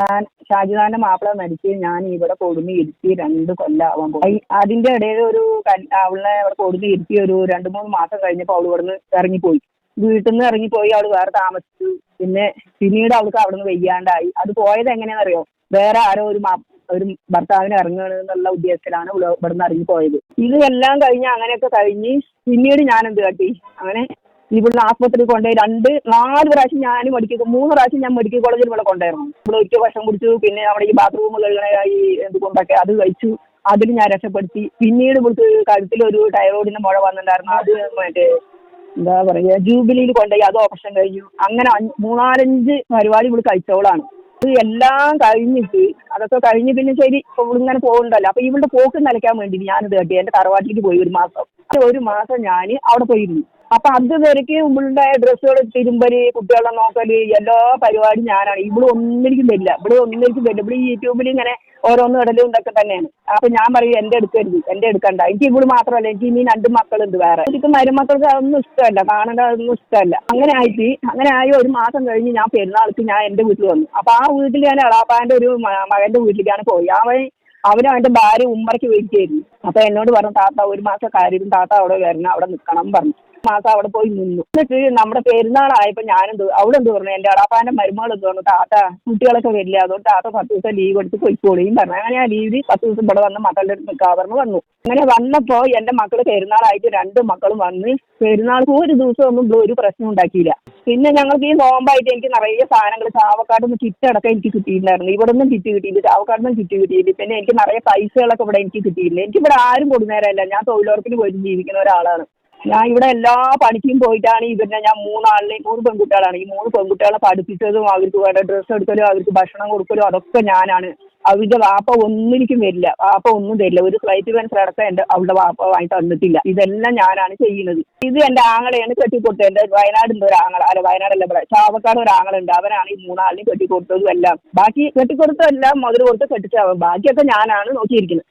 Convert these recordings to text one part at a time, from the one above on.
ഞാൻ ഷാജിദാന്റെ മാപ്പിള മരിച്ച് ഞാൻ ഇവിടെ കൊടുന്ന് ഇരുത്തി രണ്ട് കൊല്ലാവാൻ പോയി. അതിന്റെ ഇടയിൽ ഒരു അവളെ അവിടെ കൊടുന്ന് ഇരുത്തി ഒരു രണ്ട് മൂന്ന് മാസം കഴിഞ്ഞപ്പോൾ അവൾ ഇവിടുന്ന് ഇറങ്ങിപ്പോയി. വീട്ടിൽ നിന്ന് ഇറങ്ങിപ്പോയി അവൾ വേറെ താമസിച്ചു. പിന്നെ പിന്നീട് അവൾക്ക് അവിടെ നിന്ന് വെയ്യാണ്ടായി. അത് പോയത് എങ്ങനെയാണെന്നറിയോ? വേറെ ആരോ ഒരു ഒരു ഭർത്താവിന് ഇറങ്ങണമെന്നുള്ള ഉദ്ദേശത്തിലാണ് ഇവിടെ ഇവിടുന്ന് ഇറങ്ങിപ്പോയത്. ഇത് എല്ലാം കഴിഞ്ഞ് അങ്ങനെയൊക്കെ കഴിഞ്ഞ് പിന്നീട് ഞാൻ എന്ത് കാട്ടി? അങ്ങനെ ഇവിടുന്ന് ആസ്പത്രി കൊണ്ടുപോയി രണ്ട് നാല് പ്രാവശ്യം ഞാൻ മെഡിക്കൽ മൂന്ന് പ്രാവശ്യം ഞാൻ മെഡിക്കൽ കോളേജിൽ ഇവിടെ കൊണ്ടായിരുന്നു ഇവിടെ ഒരിക്കൽ ഭക്ഷണം കുടിച്ചു പിന്നെ അവിടെ ഈ ബാത്റൂം കഴുകണായി എന്തുകൊണ്ടൊക്കെ അത് കഴിച്ചു. അതിൽ ഞാൻ രക്ഷപ്പെടുത്തി. പിന്നീട് ഇവിടുത്തെ കഴുത്തിലൊരു ടൈറോയിഡിന്റെ മുഴ വന്നിട്ടുണ്ടായിരുന്നു. അത് മറ്റേ എന്താ പറയുക ജൂബിലിയിൽ കൊണ്ടുപോയി. അത് ഓപ്ഷൻ കഴിഞ്ഞു. അങ്ങനെ മൂന്നാലഞ്ച് പരിപാടി ഇവിടെ കഴിച്ചവളാണ്. അത് എല്ലാം കഴിഞ്ഞിട്ട് അതൊക്കെ കഴിഞ്ഞ് പിന്നെ ശരി ഇവിടെ ഇങ്ങനെ പോകുന്നുണ്ടല്ലോ അപ്പൊ ഇവളുടെ പോക്ക് നിലയ്ക്കാൻ വേണ്ടി ഞാനിത് കേട്ടി. എന്റെ തറവാട്ടിലേക്ക് പോയി ഒരു മാസം. ഒരു മാസം ഞാൻ അവിടെ പോയിരുന്നു. അപ്പൊ അത് വരയ്ക്ക് ഇവളുടെ ഡ്രസ്സുകൾ തിരുമ്പൽ കുട്ടികളെ നോക്കൽ എല്ലാ പരിപാടിയും ഞാനാണ്. ഇവിടെ ഒന്നിനും വരില്ല. ഇവിടെ ഒന്നിനും വരില്ല. ഇവിടെ യൂട്യൂബിൽ ഇങ്ങനെ ഓരോന്ന് ഇടലും ഇതൊക്കെ തന്നെയാണ്. അപ്പൊ ഞാൻ പറയും എന്റെ എടുക്കരുത്. എന്റെ എടുക്കണ്ട. എനിക്ക് ഇവിടെ മാത്രമല്ല. എനിക്ക് ഇനി രണ്ട് മക്കളുണ്ട് വേറെ. എനിക്ക് മരുമക്കൾക്ക് അതൊന്നും ഇഷ്ടമല്ല. കാണണ്ട അതൊന്നും ഇഷ്ടമല്ല. അങ്ങനെ ആയിട്ട് അങ്ങനെ ആയി ഒരു മാസം കഴിഞ്ഞ് ഞാൻ പെരുന്നാൾക്ക് ഞാൻ എന്റെ വീട്ടിൽ വന്നു. അപ്പൊ ആ വീട്ടിൽ ഞാൻ എളാപ്പാന്റെ ഒരു മകന്റെ വീട്ടിലേക്കാണ് പോയി അവൻ അവനും അവന്റെ ഭാര്യ ഉമ്മറയ്ക്ക് വെയിറ്റ് ചെയ്തിരുന്നു അപ്പൊ എന്നോട് പറഞ്ഞു താത്ത ഒരു മാസം കാര്യം താത്ത അവിടെ വരണം. അവിടെ നിൽക്കണം പറഞ്ഞു. മാസം അവിടെ പോയി നിന്നു. എന്നിട്ട് നമ്മുടെ പെരുന്നാളായപ്പോ ഞാനെന്ത് അവളെന്ത് പറഞ്ഞു? എന്റെ അടാപ്പാന്റെ മരുമകൾ എന്ത് പറഞ്ഞു? താത്ത കുട്ടികളൊക്കെ വരില്ല. അതുകൊണ്ട് താത്ത പത്ത് ദിവസം ലീവ് എടുത്ത് പോയിക്കോളിയും പറഞ്ഞു അങ്ങനെ ഞാൻ ലീവിൽ പത്ത് ദിവസം ഇവിടെ വന്ന് മക്കളുടെ അടുത്ത് നിൽക്കാൻ പറഞ്ഞു വന്നു. അങ്ങനെ വന്നപ്പോ എന്റെ മക്കൾ പെരുന്നാളായിട്ട് രണ്ട് മക്കളും വന്ന് പെരുന്നാൾക്ക് ഒരു ദിവസം ഒന്നും ഒരു പ്രശ്നം ഉണ്ടാക്കിയില്ല. പിന്നെ ഞങ്ങൾക്ക് ഈ നോമ്പായിട്ട് എനിക്ക് നിറയെ സാധനങ്ങൾ ചാവക്കാട് നിന്ന് കിറ്റ് അടക്കം എനിക്ക് കിട്ടിയിട്ടുണ്ടായിരുന്നു. ഇവിടെ നിന്നും കിറ്റ് കിട്ടിയില്ല ചാവക്കാട് നിന്നും കിറ്റ് കിട്ടിയില്ല. പിന്നെ എനിക്ക് നിറയെ പൈസകളൊക്കെ ഇവിടെ എനിക്ക് കിട്ടിയില്ല. എനിക്ക് ഇവിടെ ആരും കൊടുന്നേരമല്ല ഞാൻ തൊഴിലുറപ്പിന് പോയിട്ട് ജീവിക്കുന്ന ഒരാളാണ്. ഞാൻ ഇവിടെ എല്ലാ പണിക്കും പോയിട്ടാണ് ഇവരുടെ ഞാൻ മൂന്നാളിനെയും മൂന്ന് പെൺകുട്ടികളാണ്. ഈ മൂന്ന് പെൺകുട്ടികളെ പഠിപ്പിച്ചതും അവർക്ക് വേണ്ട ഡ്രസ്സ് എടുക്കലും അവർക്ക് ഭക്ഷണം കൊടുക്കലും അതൊക്കെ ഞാനാണ്. അവരുടെ വാപ്പ ഒന്നിനും വരില്ല. വാപ്പ ഒന്നും തരില്ല. ഒരു ഫ്ലൈറ്റ് പെൻസർ അടക്കം എന്റെ അവളുടെ വാപ്പ വാങ്ങി തന്നിട്ടില്ല. ഇതെല്ലാം ഞാനാണ് ചെയ്യുന്നത്. ഇത് എന്റെ ആങ്ങളെയാണ് കെട്ടിക്കൊടുത്തത്. എന്റെ വയനാടിന്റെ ഒരു ആങ്ങള അല്ല വയനാടല്ല ഇവിടെ ചാവക്കാട് ഒരു ആങ്ങളുണ്ട്. അവനാണ് ഈ മൂന്നാളിനെയും കെട്ടിക്കൊടുത്തതും എല്ലാം. ബാക്കി കെട്ടിക്കൊടുത്തതെല്ലാം മുതൽ കൊടുത്ത് കെട്ടിച്ചാവും ബാക്കിയൊക്കെ ഞാനാണ് നോക്കിയിരിക്കുന്നത്.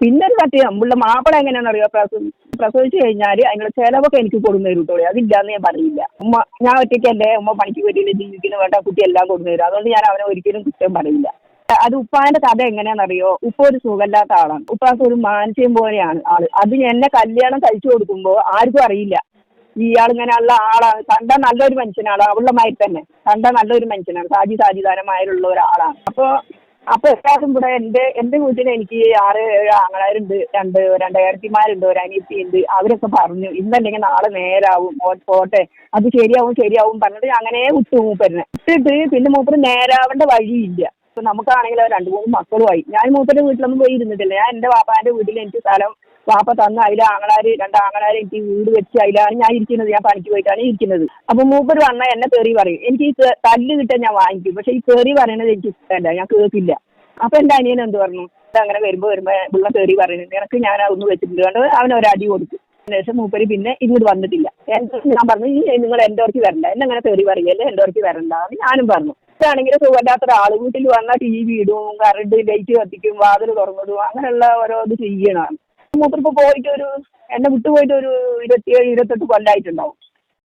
പിന്നെ ഒരു സത്യം നമ്മളുടെ മാപ്പിള എങ്ങനെയാണെന്ന് അറിയാം പ്രസവ പ്രസവിച്ച് കഴിഞ്ഞാൽ അതിനുള്ള ചിലവൊക്കെ എനിക്ക് കൊടുന്നു തരും അതില്ലാന്ന് ഞാൻ പറയില്ല. ഉമ്മ ഞാൻ ഒറ്റയ്ക്കല്ലേ ഉമ്മ പണിക്ക് പറ്റിയില്ല ജീവിക്കുന്ന വേണ്ട കുട്ടി എല്ലാം കൊടുന്നു തരും. അതുകൊണ്ട് ഞാൻ അവനെ ഒരിക്കലും കുറ്റം പറയില്ല. അത് ഉപ്പാന്റെ കഥ എങ്ങനെയാണെന്നറിയോ? ഉപ്പ ഒരു സുഖമില്ലാത്ത ആളാണ്. ഉപ്പാക്ക് ഒരു മാനസികം പോലെയാണ് ആൾ. അത് എന്നെ കല്യാണം കഴിച്ചു കൊടുക്കുമ്പോൾ ആർക്കും അറിയില്ല. ഇയാൾ ഇങ്ങനെയുള്ള ആളാണ്. കണ്ട നല്ലൊരു മനുഷ്യനാണ്. അവളുടെ മാതിരി തന്നെ. കണ്ട നല്ലൊരു മനുഷ്യനാണ്. സാജി സാജിദാനമായുള്ള ഒരാളാണ്. അപ്പോൾ അപ്പൊ എല്ലാവരും ഇവിടെ എന്റെ എന്റെ വീട്ടിൽ എനിക്ക് ആറ് ഏഴ് ആങ്ങളാരുണ്ട് രണ്ട് രണ്ടായിരത്തിമാരുണ്ട് ഒരു അനിയത്തിയുണ്ട്. അവരൊക്കെ പറഞ്ഞു ഇന്നല്ലെങ്കിൽ നാളെ നേരാവും പോട്ടെ. അത് ശരിയാവും ശരിയാവും. പറഞ്ഞിട്ട് അങ്ങനെ വിട്ടു മൂപ്പരനെ. ഇട്ടിട്ട് പിന്നെ മൂപ്പര് നേരാവേണ്ട വഴിയില്ല. ഇപ്പൊ നമുക്കാണെങ്കിൽ രണ്ട് മൂന്ന് മക്കളുമായി. ഞാൻ മൂപ്പരുടെ വീട്ടിലൊന്നും പോയി ഇരുന്നിട്ടില്ല. ഞാൻ എന്റെ വാപ്പാന്റെ വീട്ടിൽ എനിക്ക് സ്ഥലം വാപ്പ തന്ന അതിലെ ആങ്ങളാര് രണ്ട് ആങ്ങളാര് എനിക്ക് വീട് വെച്ച് അതിലാണ് ഞാൻ ഇരിക്കുന്നത് ഞാൻ പണിക്ക് പോയിട്ടാണ് ഇരിക്കുന്നത്. അപ്പൊ മൂപ്പര് വന്ന എന്നെ തെറി പറയും. എനിക്ക് ഈ തല്ല് കിട്ടാൻ ഞാൻ വാങ്ങിക്കും. പക്ഷെ ഈ തെറി പറയണത് എനിക്ക് ഇഷ്ടമല്ല. ഞാൻ കേൾക്കില്ല. അപ്പൊ എന്റെ അനിയൻ എന്ത് പറഞ്ഞു? അങ്ങനെ വരുമ്പോ വരുമ്പോ ഉള്ള തെറി പറയുന്നത് നിനക്ക് ഞാൻ ഒന്ന് വെച്ചിട്ടുണ്ട് അവൻ ഒരു അടി കൊടുത്തു. ശേഷം മൂപ്പര് പിന്നെ ഇങ്ങോട്ട് വന്നിട്ടില്ല. എന്റെ ഞാൻ പറഞ്ഞു ഈ നിങ്ങൾ എന്റെ ഓർക്ക് വരണ്ട. എന്നെ അങ്ങനെ തെറി പറയല്ലേ എന്റെ ഓർക്ക് വരണ്ട. എന്ന് ഞാനും പറഞ്ഞു. ഇതാണെങ്കിൽ സുഖമില്ലാത്ത ഒരാൾ വീട്ടിൽ വന്നാൽ ടി വി ഇടും കറണ്ട് ലൈറ്റ് കത്തിക്കും വാതിൽ തുറന്നിടും അങ്ങനെയുള്ള ഓരോ ഇത് ചെയ്യണം മൂപ്പരിപ്പോ പോയിട്ട് ഒരു എന്നെ വിട്ടുപോയിട്ട് ഒരു ഇരുപത്തിയേഴ് ഇരുപത്തെട്ട് കൊല്ലായിട്ടുണ്ടാവും.